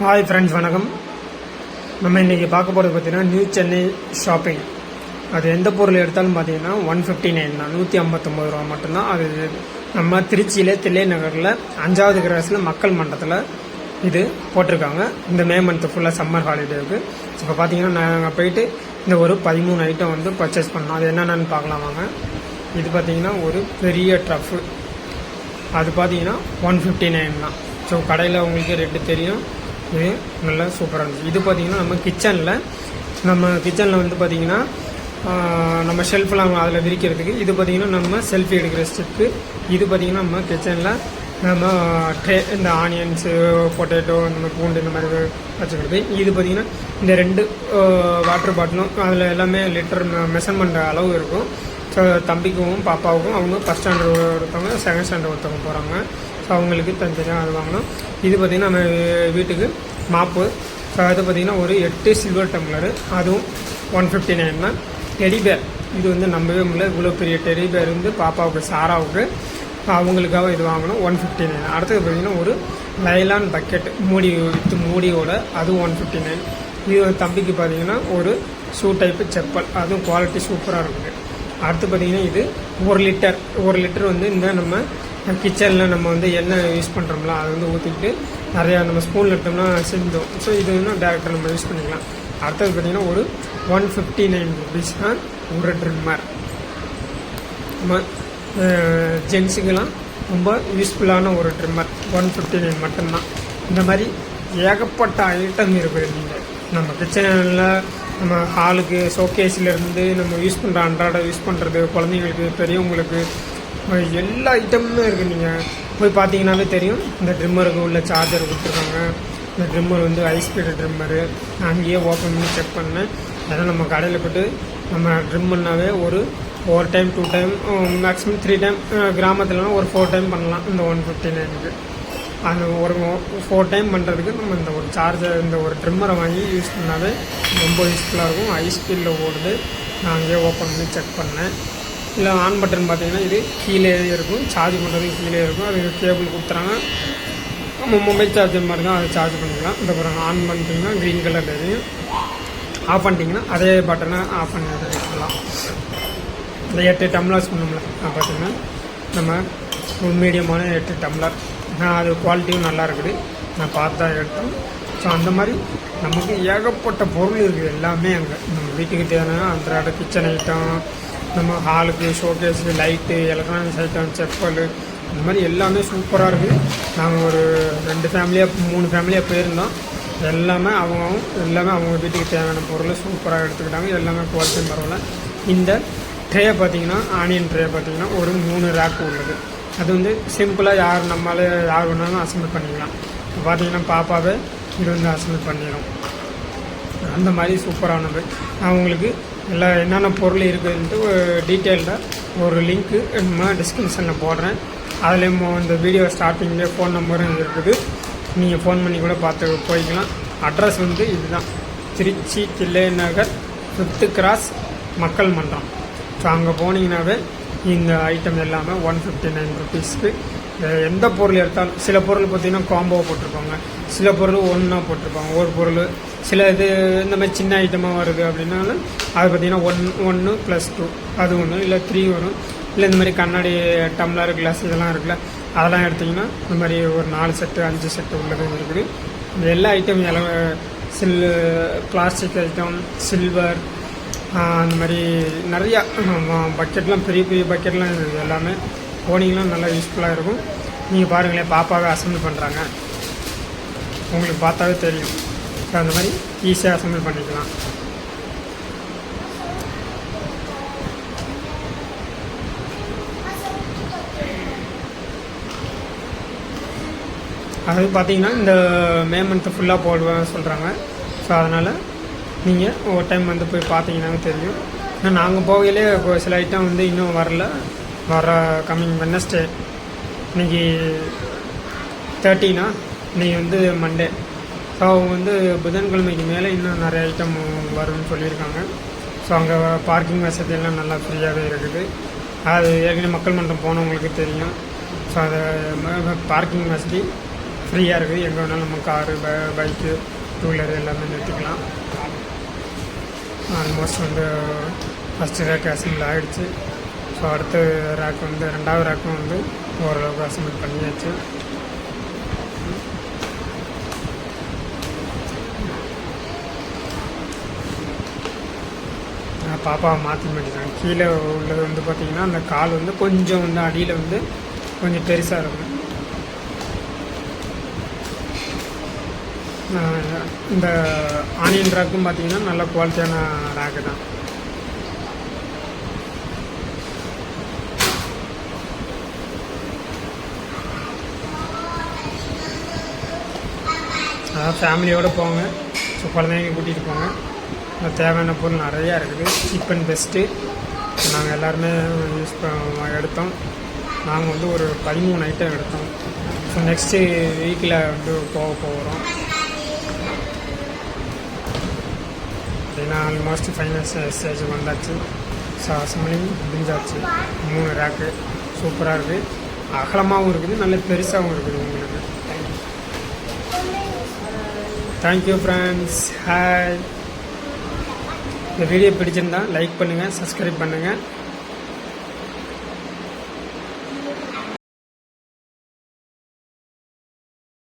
Hi friends வணக்கம். நம்ம இன்றைக்கி பார்க்க போகிறது பார்த்தீங்கன்னா நியூ சென்னை ஷாப்பிங் அது எந்த பொருள் எடுத்தாலும் பார்த்தீங்கன்னா ஒன் ஃபிஃப்டி நைன் தான். நூற்றி ஐம்பத்தொம்பது ரூபா மட்டும்தான். அது நம்ம திருச்சியில் தில்லை நகரில் அஞ்சாவது கிராஸில் மக்கள் மன்றத்தில் இது போட்டிருக்காங்க. இந்த மே மந்த் ஃபுல்லாக சம்மர் ஹாலிடேவுக்கு இப்போ பார்த்தீங்கன்னா நாங்கள் போயிட்டு இந்த ஒரு பதிமூணு ஐட்டம் வந்து பர்ச்சேஸ் பண்ணோம். அது என்னென்னு பார்க்கலாம் வாங்க. இது பார்த்தீங்கன்னா ஒரு பெரிய ட்ரஃபு அது பார்த்தீங்கன்னா ஒன் ஃபிஃப்டி நைன் தான். ஸோ கடையில் உங்களுக்கு ரெண்டு தெரியும். இது நல்லா சூப்பராக இருந்துச்சு. இது பார்த்தீங்கன்னா நம்ம கிச்சனில் நம்ம கிச்சனில் வந்து பார்த்தீங்கன்னா நம்ம ஷெல்ஃபெலாம் அதில் விரிக்கிறதுக்கு இது பார்த்தீங்கன்னா நம்ம செல்ஃபி எடுக்கிற ஸ்டெப்பு இது பார்த்தீங்கன்னா நம்ம கிச்சனில் நம்ம ட்ரே இந்த ஆனியன்ஸு பொட்டேட்டோ இந்த மாதிரி பூண்டு இந்த மாதிரி வச்சுக்கிறது. இது பார்த்தீங்கன்னா இந்த ரெண்டு வாட்டர் பாட்டிலும் அதில் எல்லாமே லிட்டர் மெஷர்மெண்ட் அளவு இருக்கும். ஸோ தம்பிக்கும் பாப்பாவுக்கும் அவங்க ஃபஸ்ட் ஸ்டாண்டர்ட் ஒருத்தவங்க செகண்ட் ஸ்டாண்டர்ட் ஒருத்தவங்க போகிறாங்க அவங்களுக்கு தனித்தனியாக அது வாங்கணும். இது பார்த்திங்கன்னா நம்ம வீட்டுக்கு மாப்பு. ஸோ அது பார்த்திங்கன்னா ஒரு எட்டு சில்வர் டம்ளரு அதுவும் ஒன் ஃபிஃப்டி நைன் தான் டெடிபேர் இது வந்து நம்பவே முடியல. இவ்வளோ பெரிய டெடிபேர் வந்து பாப்பாவுக்கு சாராவுக்கு அவங்களுக்காக இது வாங்கணும். ஒன் ஃபிஃப்டி நைன் அடுத்தது பார்த்திங்கன்னா ஒரு லைலான் பக்கெட் மூடி வித் மூடியோட அதுவும் ஒன் ஃபிஃப்டி நைன் இது வந்து தம்பிக்கு பார்த்தீங்கன்னா ஒரு ஷூ டைப்பு செப்பல். அதுவும் குவாலிட்டி சூப்பராக இருக்குது அடுத்து பார்த்தீங்கன்னா இது ஒரு லிட்டர் ஒரு லிட்டர் வந்து இந்த நம்ம கிச்சனில் நம்ம வந்து என்ன யூஸ் பண்ணுறோம்ல அதை வந்து ஊற்றிக்கிட்டு நிறையா நம்ம ஸ்பூனில் எடுத்தோம்னா சிந்தும் ஸோ இது வந்து டேரெக்டாக நம்ம யூஸ் பண்ணிக்கலாம். அடுத்தது பார்த்திங்கன்னா ஒரு ஒன் ஃபிஃப்டி நைன் ருபீஸ் தான் ஒரு ட்ரிம்மர் நம்ம ஜென்ஸுக்கெல்லாம் ரொம்ப யூஸ்ஃபுல்லான ஒரு ட்ரிம்மர் ஒன் ஃபிஃப்டி நைன் மட்டும்தான். இந்த மாதிரி ஏகப்பட்ட ஐட்டம் இருக்குது நீங்கள் நம்ம கிச்சனில் நம்ம ஹாலுக்கு ஷோகேஸ்லேருந்து நம்ம யூஸ் பண்ணுற அன்றாட யூஸ் பண்ணுறது குழந்தைங்களுக்கு பெரியவங்களுக்கு எல்லா ஐட்டமுமே இருக்குது நீங்கள் போய் பார்த்தீங்கன்னாவே தெரியும். இந்த ட்ரிம்மருக்கு உள்ள சார்ஜர் கொடுத்துருக்காங்க. இந்த ட்ரிம்மர் வந்து ஹை ஸ்பீடு ட்ரிம்மரு நான் அங்கேயே ஓப்பன் பண்ணி செக் பண்ணேன். ஏன்னா நம்ம கடையில் போய்ட்டு நம்ம ட்ரிம் பண்ணாவே ஒரு ஒரு time two time maximum three time கிராமத்துலலாம் ஒரு ஃபோர் டைம் பண்ணலாம். இந்த ஒன் ஃபிஃப்டி நைனுக்கு அது ஒரு ஃபோர் டைம் பண்ணுறதுக்கு நம்ம இந்த ஒரு சார்ஜர் இந்த ஒரு ட்ரிம்மரை வாங்கி யூஸ் பண்ணாவே ரொம்ப யூஸ்ஃபுல்லாக இருக்கும். ஹை ஸ்பீடில் ஓடுது. நான் அங்கேயே ஓப்பன் பண்ணி செக் பண்ணேன். இல்லை ஆன் பட்டன் பார்த்தீங்கன்னா இது கீழே இருக்கும். சார்ஜ் பண்ணுறதுக்கு கீழே இருக்கும். அது கேபிள் கொடுத்துறாங்க. நம்ம மொபைல் சார்ஜர் மாதிரி தான் அதை சார்ஜ் பண்ணிக்கலாம். இந்த பிறகு ஆன் பண்ணிட்டீங்கன்னா க்ரீன் கலர் தெரியும். ஆஃப் பண்ணிட்டீங்கன்னா அதே பட்டனை ஆஃப் பண்ணி வச்சுக்கலாம். இந்த எட்டு டம்ளர்ஸ் பண்ணோம்ல பார்த்தீங்கன்னா நம்ம ஒரு மீடியமான எட்டு டம்ளர் அது குவாலிட்டியும் நல்லா இருக்குது. நான் பார்த்தா எடுத்தோம். ஸோ அந்த மாதிரி நமக்கு ஏகப்பட்ட பொருள் இருக்குது எல்லாமே அங்கே. நம்ம வீட்டுக்கு தேவையான அந்த கிச்சன் ஐட்டம் நம்ம ஹாலுக்கு showcase light electronics item chappal இந்த மாதிரி எல்லாமே சூப்பராக இருக்குது நாங்கள் ஒரு ரெண்டு ஃபேமிலியாக மூணு ஃபேமிலியாக போயிருந்தோம். எல்லாமே அவங்க எல்லாமே அவங்க வீட்டுக்கு தேவையான பொருளை சூப்பராக எடுத்துக்கிட்டாங்க. எல்லாமே குவாலிட்டியும் பரவாயில்ல. இந்த ட்ரே பார்த்தீங்கன்னா ஆனியன் ட்ரே பார்த்தீங்கன்னா ஒரு மூணு ரேக் உள்ளது. அது வந்து சிம்பிளாக யார் நம்மளால யார் வேணாலும் அசம்பிள் பண்ணிக்கலாம். இப்போ பார்த்தீங்கன்னா பாப்பாவே இது வந்து அசம்பிள் பண்ணிடும் அந்த மாதிரி சூப்பரானது நான் உங்களுக்கு எல்லா என்னென்ன பொருள் இருக்குதுன்ட்டு டீட்டெயில்டாக ஒரு லிங்க்கு நம்ம டிஸ்கிரிப்ஷனில் போடுறேன். அதுலேயும் இந்த வீடியோ ஸ்டார்டிங்லேயே ஃபோன் நம்பரும் இருக்குது. நீங்கள் ஃபோன் பண்ணி கூட பார்த்து போய்க்கலாம். அட்ரஸ் வந்து இதுதான். திருச்சி தில்லை நகர் ஃபிஃப்த்து கிராஸ் மக்கள் மன்றம். ஸோ அங்கே போனீங்கன்னாவே இந்த ஐட்டம் எல்லாமே ஒன் ஃபிஃப்டி நைன் ருபீஸ்க்கு எந்த பொருள் எடுத்தாலும் சில பொருள் பார்த்தீங்கன்னா காம்போ போட்டிருப்பாங்க. சில பொருள் ஒன்றா போட்டிருப்பாங்க. ஒரு பொருள் சில இது இந்த மாதிரி சின்ன ஐட்டமாக வருது அப்படின்னாலும் அது பார்த்தீங்கன்னா ஒன் ஒன்று ப்ளஸ் டூ அது ஒன்று இல்லை த்ரீ வரும். இல்லை இந்த மாதிரி கண்ணாடி டம்ளர் கிளாஸ் இதெல்லாம் இருக்குல்ல அதெல்லாம் எடுத்திங்கன்னா இந்த மாதிரி ஒரு நாலு செட்டு அஞ்சு செட்டு உள்ளது இருக்குது. இந்த எல்லா ஐட்டம் எல்லாம் சில் பிளாஸ்டிக் ஐட்டம் சில்வர் அந்த மாதிரி நிறையா பக்கெட்லாம் பெரிய பெரிய பக்கெட்லாம் இருக்குது எல்லாமே. போனீங்கன்னா நல்லா யூஸ்ஃபுல்லாக இருக்கும். நீங்கள் பாருங்களேன் பாப்பாவே அசம்பிள் பண்ணுறாங்க உங்களுக்கு பார்த்தாவே தெரியும். ஸோ அந்த மாதிரி ஈஸியாக அசம்பிள் பண்ணிக்கலாம். அது பார்த்தீங்கன்னா இந்த மே மந்த்து ஃபுல்லாக போடுவேன் சொல்கிறாங்க ஸோ அதனால் நீங்கள் ஒரு டைம் வந்து போய் பார்த்தீங்கன்னா தெரியும். ஏன்னா நாங்கள் போகையிலே சில ஐட்டம் வந்து இன்னும் வரல. வர கம்மிங் வெனஸ்டே இன்னைக்கு தேர்ட்டினா இன்னைக்கு வந்து மண்டே ஸோ அவங்க வந்து புதன்கிழமைக்கு மேலே இன்னும் நிறைய ஐட்டம் வரும்னு சொல்லியிருக்காங்க. ஸோ அங்கே பார்க்கிங் வசதியெல்லாம் நல்லா ஃப்ரீயாகவே இருக்குது. அது ஏற்கனவே மக்கள் மன்றம் போனவங்களுக்கு தெரியும். ஸோ அது பார்க்கிங் வசதி ஃப்ரீயாக இருக்குது. எங்கே வேணாலும் நம்ம காரு பைக்கு டூ வீலர் எல்லாமே நிறுத்திக்கலாம். ஆல்மோஸ்ட் வந்து ஃபஸ்ட்டு ரேக் அசம்பிள் ஆகிடுச்சு ஸோ அடுத்த ரேக் வந்து ரெண்டாவது ரேக்கும் வந்து ஓரளவுக்கு அசம்பிள் பண்ணியாச்சு. பாப்பாவை மாற்றி மாட்டேன் கீழே உள்ளது வந்து பார்த்திங்கன்னா அந்த கால் வந்து கொஞ்சம் வந்து அடியில் வந்து கொஞ்சம் பெருசாக இருக்கும். இந்த ஆனியன் ரேக்கும் பார்த்தீங்கன்னா நல்ல குவாலிட்டியான ரேக்கு தான். அதான் ஃபேமிலியோடு போங்க ஸோ குழந்தைங்க கூட்டிகிட்டு போங்க தேவையான பொருள் நிறையா இருக்குது. சீப் அண்ட் பெஸ்ட்டு நாங்கள் எல்லாருமே யூஸ் எடுத்தோம். நாங்கள் வந்து ஒரு பதிமூணு ஐட்டம் எடுத்தோம். ஸோ நெக்ஸ்ட்டு வீக்கில் வந்து போக போகிறோம் ஏன்னா ஆல்மோஸ்ட் ஃபைனல் ஸ்டேஜுக்கு வந்தாச்சு. ஸோ அசம்பிளி முடிஞ்சாச்சு. மூணு ரேக்கு சூப்பராக இருக்குது அகலமாகவும் இருக்குது. நல்ல பெருசாகவும் இருக்குது உங்களுக்கு. தேங்க்யூ ஃப்ரெண்ட்ஸ் ஹாய் இந்த வீடியோ பிடிச்சிருந்தா லைக் பண்ணுங்கள் சப்ஸ்கிரைப் பண்ணுங்கள்